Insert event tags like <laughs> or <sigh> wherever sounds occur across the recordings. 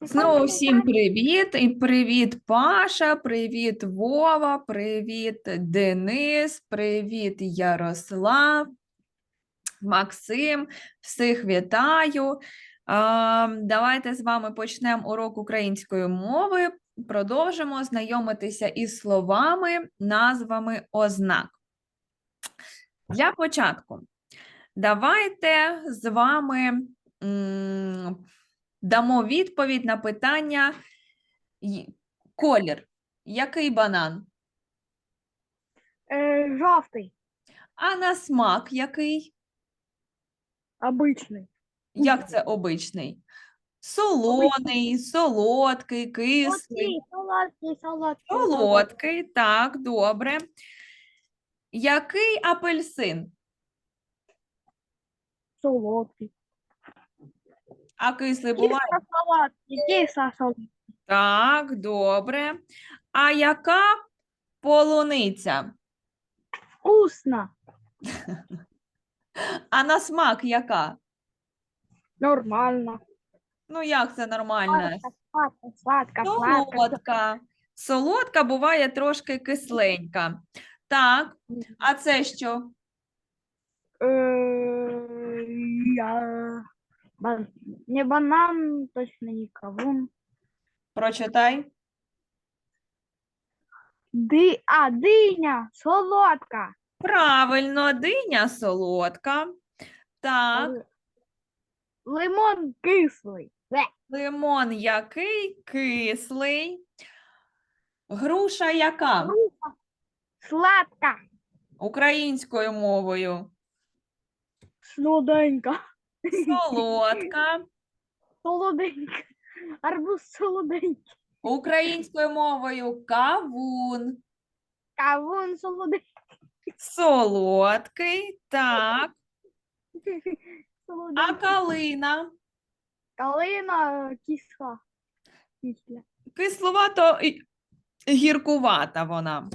Знову всім привіт. І привіт, Паша, привіт, Вова, привіт, Денис, привіт, Ярослав, Максим. Всіх вітаю. Давайте з вами почнемо урок української мови. Продовжимо знайомитися із словами, назвами ознак. Для початку, давайте з вами дамо відповідь на питання колір. Який банан? Е, жовтий, А на смак який? обичний. Як це обичний? Солоний, солодкий, кислий. Солодкий, солодкий, солодкий. Солодкий, так, добре. Який апельсин? Солодкий. А кислий буває? Солодкий, кисло. Так, добре. А яка полуниця? Вкусно, <laughs> А на смак яка? нормально. Ну, як це нормально? Сладко, сладко, сладко. Солодка. Солодка буває трошки кисленька. Так, а це що? Е, я... бан- Не банан, точно не кавун. Прочитай. Ди... А, диня, солодка. Правильно, диня солодка. Так, Лимон кислий. Бе. лимон який? Кислий. Груша яка? Груша Сладка. Українською мовою. Солоденька. Солодка. Солоденька. Арбуз солоденький. Українською мовою кавун. Кавун солоденький. Солодкий. Так. А Солоденький. калина? Калина кисла. Кисловато і гіркувата вона.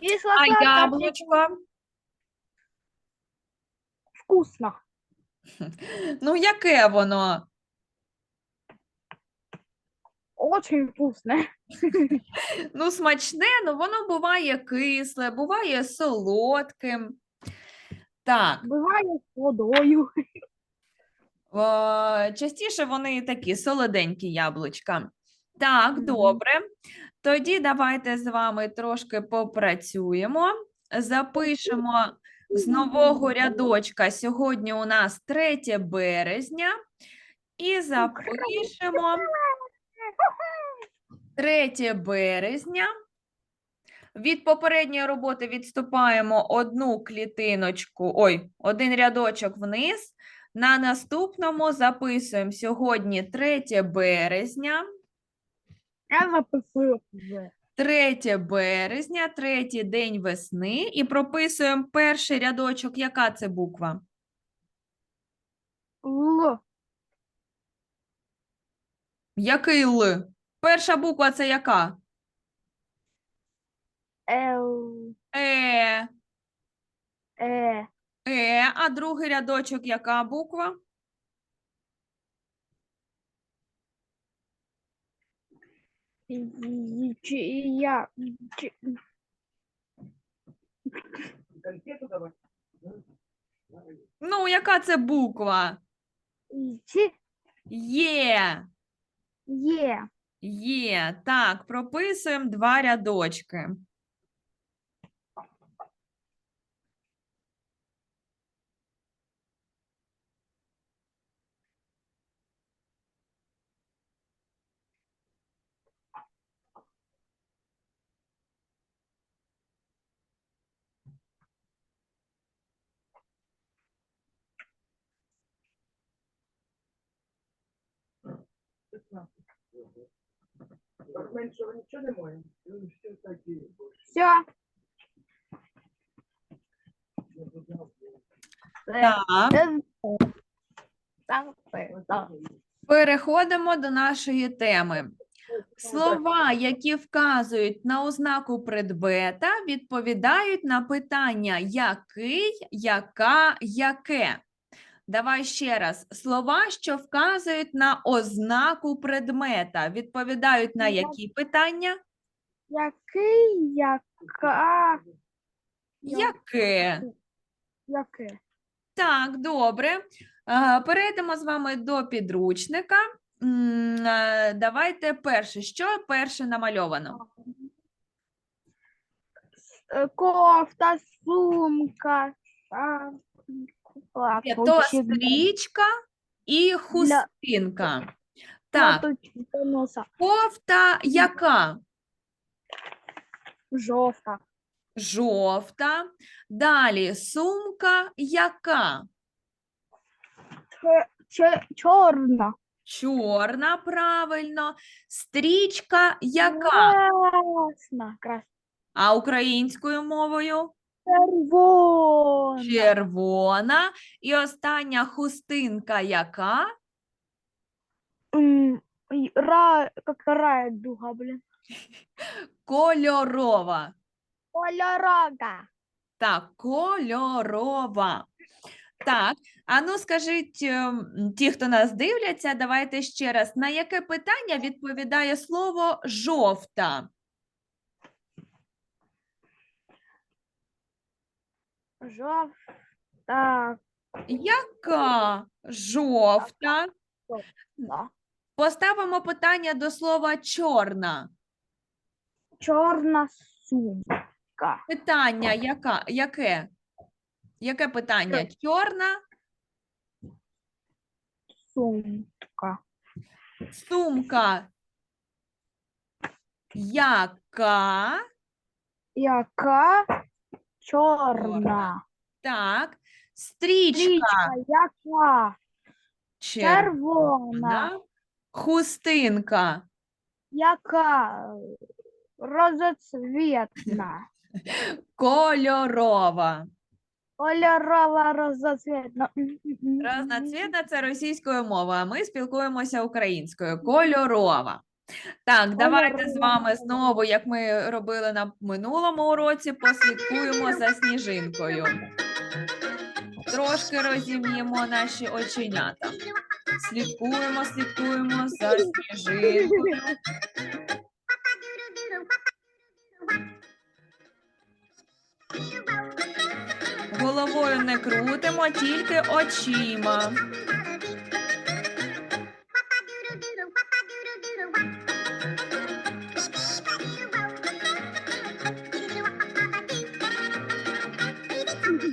Кисла А сладка, яблучко? Вкусно. Ну, яке воно? Очень вкусно. <laughs> Ну, смачне, ну воно буває кисле, буває солодким. Так, Буває з водою. е, частіше вони такі солоденькі яблучка. Так, добре. Тоді давайте з вами трошки попрацюємо. Запишемо з нового рядочка. Сьогодні у нас 3 березня. І запишемо 3 березня. Від попередньої роботи відступаємо одну клітиночку, ой, один рядочок вниз. На наступному записуємо сьогодні 3 березня. Я записую вже. 3 березня, третій день весни, і прописуємо перший рядочок. Яка це буква? Л. Який Л? Перша буква це яка? Л. Е. Е. Е, а другий рядочок яка буква? Чи я. Чи... Ну, яка це буква? Чи Є. є. Є. Так, прописуємо два рядочки. Так меншого нічого немає. Ну, всі такі. Все. Так. Так, так. Переходимо до нашої теми. Слова, які вказують на ознаку предмета, відповідають на питання який, яка, яке. Давай ще раз. Слова, що вказують на ознаку предмета, відповідають на які питання? Який, яка, Яке? яке? Так, добре. Е, Перейдемо з вами до підручника. М, е, Давайте перше. Що перше намальовано? Е, Кофта, сумка, шапка, Є То стрічка і хустинка. Так, носа. кофта яка? Жовта, Жовта. Далі сумка яка? Че- че- чорна, Чорна, правильно. Стрічка яка? красна, красна, А українською мовою? Червона, Червона. І остання хустинка яка? М, и ра, как радуга, блин, Кольорова. кольорога. Так, кольорова. Так, а ну скажіть, ем, ті, хто нас дивляться, давайте ще раз. На яке питання відповідає слово жовта? Жовта, Яка жовта? Поставимо питання до слова чорна. чорна сумка. Питання яка, яке? Яке питання? Чорна Сумка. сумка. Яка? Яка чорна. Так. Стрічка. Стрічка, яка червона. Хустинка. Яка розоцвітна. <laughs> Кольорова. Кольорова розоцвітна. Разноцвітна це російською мовою, а ми спілкуємося українською. Кольорова. Так, давайте з вами знову, як ми робили на минулому уроці, послідкуємо за сніжинкою. Трошки розім'ємо наші оченята. Слідкуємо, слідкуємо за сніжинкою. Головою не крутимо, тільки очима.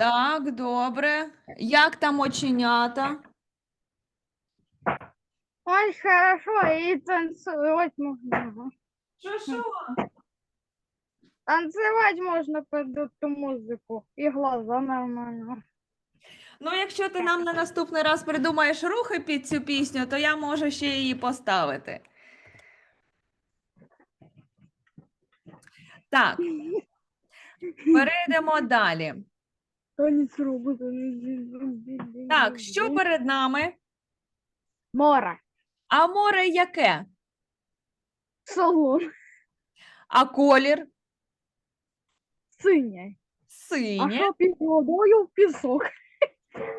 Так, добре. Як там оченята? Ой, хорошо, і танцювати можна. Що що? Танцювати можна під ту музику. І глаза нормально. Ну, якщо ти нам на наступний раз придумаєш рухи під цю пісню, то я можу ще її поставити. Так, <laughs> перейдемо далі. Так, що перед нами? Море. А море яке? Салон. А колір? Синє. А що під водою пісок?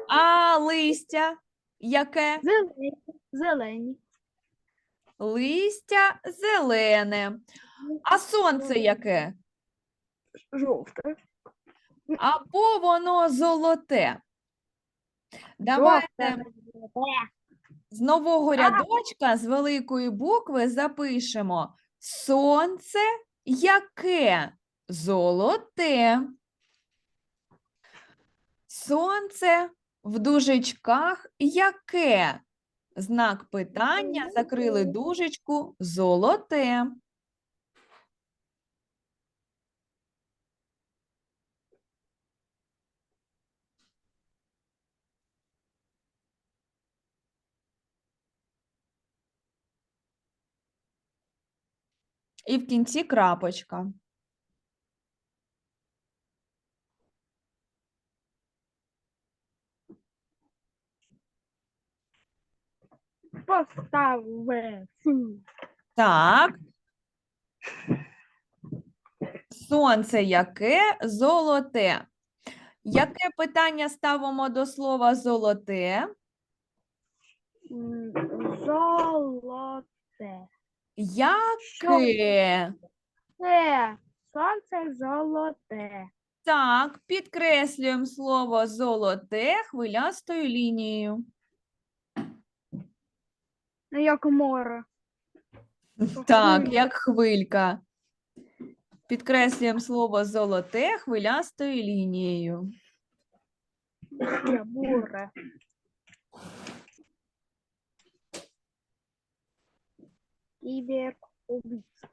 А листя яке? Зелені. Зелені. Листя зелене. А сонце яке? Жовте. Або воно золоте. Давайте з нового рядочка з великої букви запишемо сонце яке? Золоте. Сонце в дужечках яке? Знак питання закрили дужечку золоте. І в кінці крапочка. Поставив. Так. Сонце яке? Золоте. Яке питання ставимо до слова золоте? Золоте. Яке? Це сонце золоте. Так, підкреслюємо слово золоте хвилястою лінією. Ну, як море. Так, як хвилька. Підкреслюємо слово золоте хвилястою лінією. Ще Кіберубійця.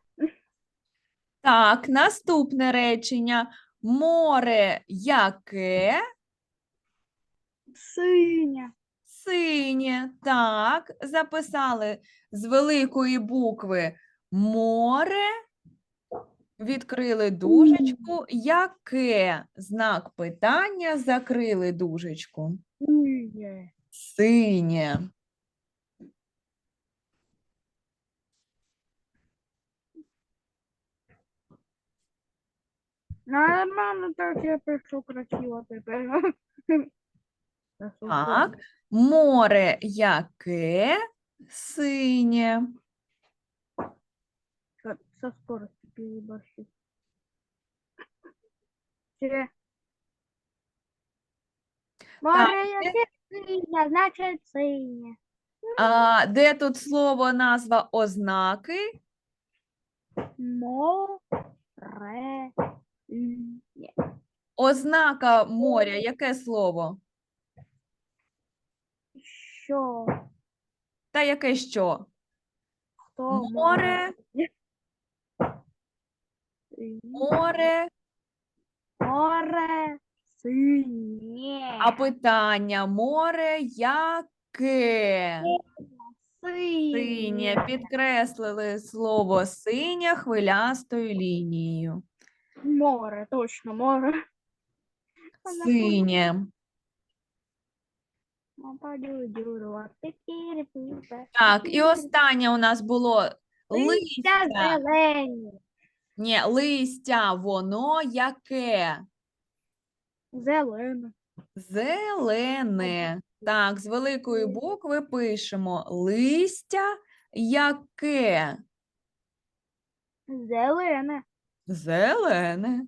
Так, наступне речення. Море яке? Синя. Синє. Так, записали з великої букви море. Відкрили дужечку. Яке? Знак питання. Закрили дужечку. Синя. Синє. Нормально так я пишу красиво тепер. <laughs> Так. Море яке? Синє. Со- скоростью переборщу. Море яке синє, значить синє. А, де тут слово назва ознаки? Море. Ознака моря, яке слово? Що? Та яке що? Хто Море, море, Море синє. а питання море яке? Синє. Підкреслили слово синє хвилястою лінією. Море, точно, море. <laughs> Синє. Так, і останнє у нас було Листя листя. зелені. Ні, листя, воно яке? Зелене. Зелене. Так, з великої букви пишемо листя яке? Зелене. Зелене.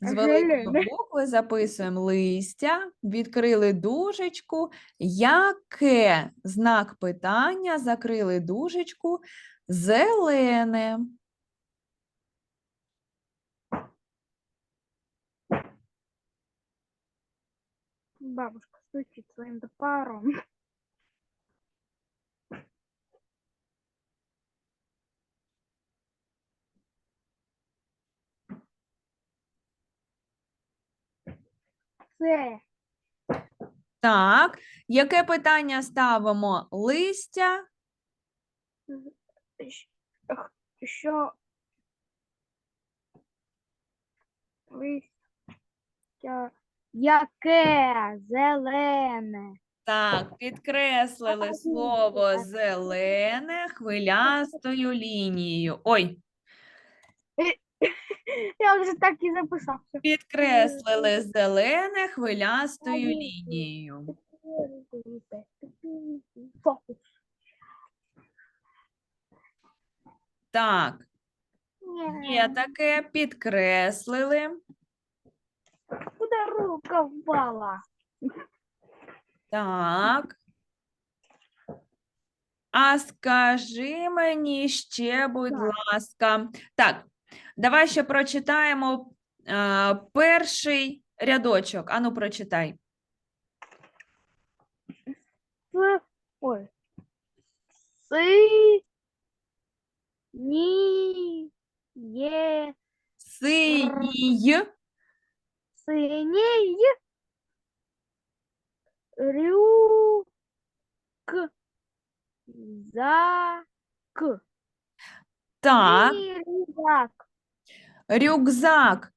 З великої букви записуємо листя, відкрили дужечку. Яке? Знак питання, закрили дужечку. Зелене. Бабушка стучит своим топором. Це Так, яке питання ставимо? Листя. що листя яке зелене. Так, підкреслили слово зелене хвилястою лінією. Ой, Я вже так і записався. підкреслили зелене хвилястою лінією. Фокус. Так, є таке, підкреслили. Куда рука впала? Так. А скажи мені ще, будь ласка. Так, давай ще прочитаємо е, перший рядочок. Ану, прочитай. С... Ой. Си... Ні... Є... Синій. Синій... Рюк... За... К. Так, рюкзак. Рюкзак.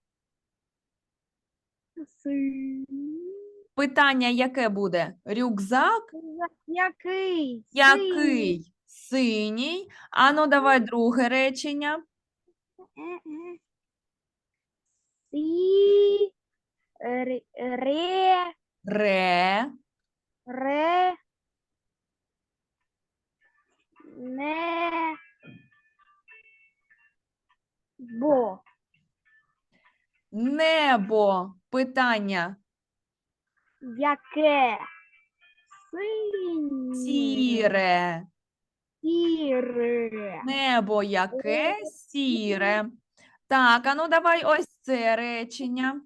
Питання яке буде? Рюкзак? Який? Який? Синій. Ану, давай друге речення. Сі. Ре. Ре. Ре. Не. Бо. Небо. Питання. Яке? Синє. Сіре. Сіре. Небо яке? Сіре. Так, ану давай ось це речення.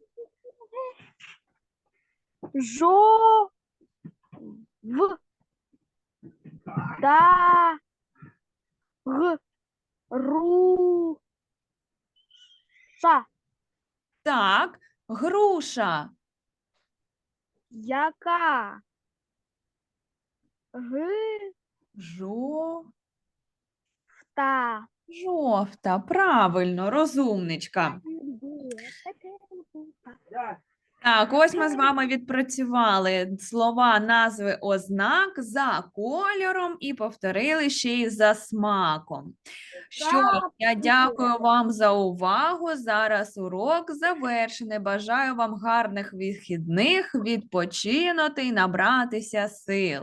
Жо. В. Да. Г. Ру. Ша. Так, груша. Яка? Г. Жовта. Та. Жовта. Правильно, розумничка. Так, ось ми з вами відпрацювали слова, назви ознак за кольором і повторили ще й за смаком. Що ж, я дякую вам за увагу. Зараз урок завершений. Бажаю вам гарних вихідних, відпочинути і набратися сил.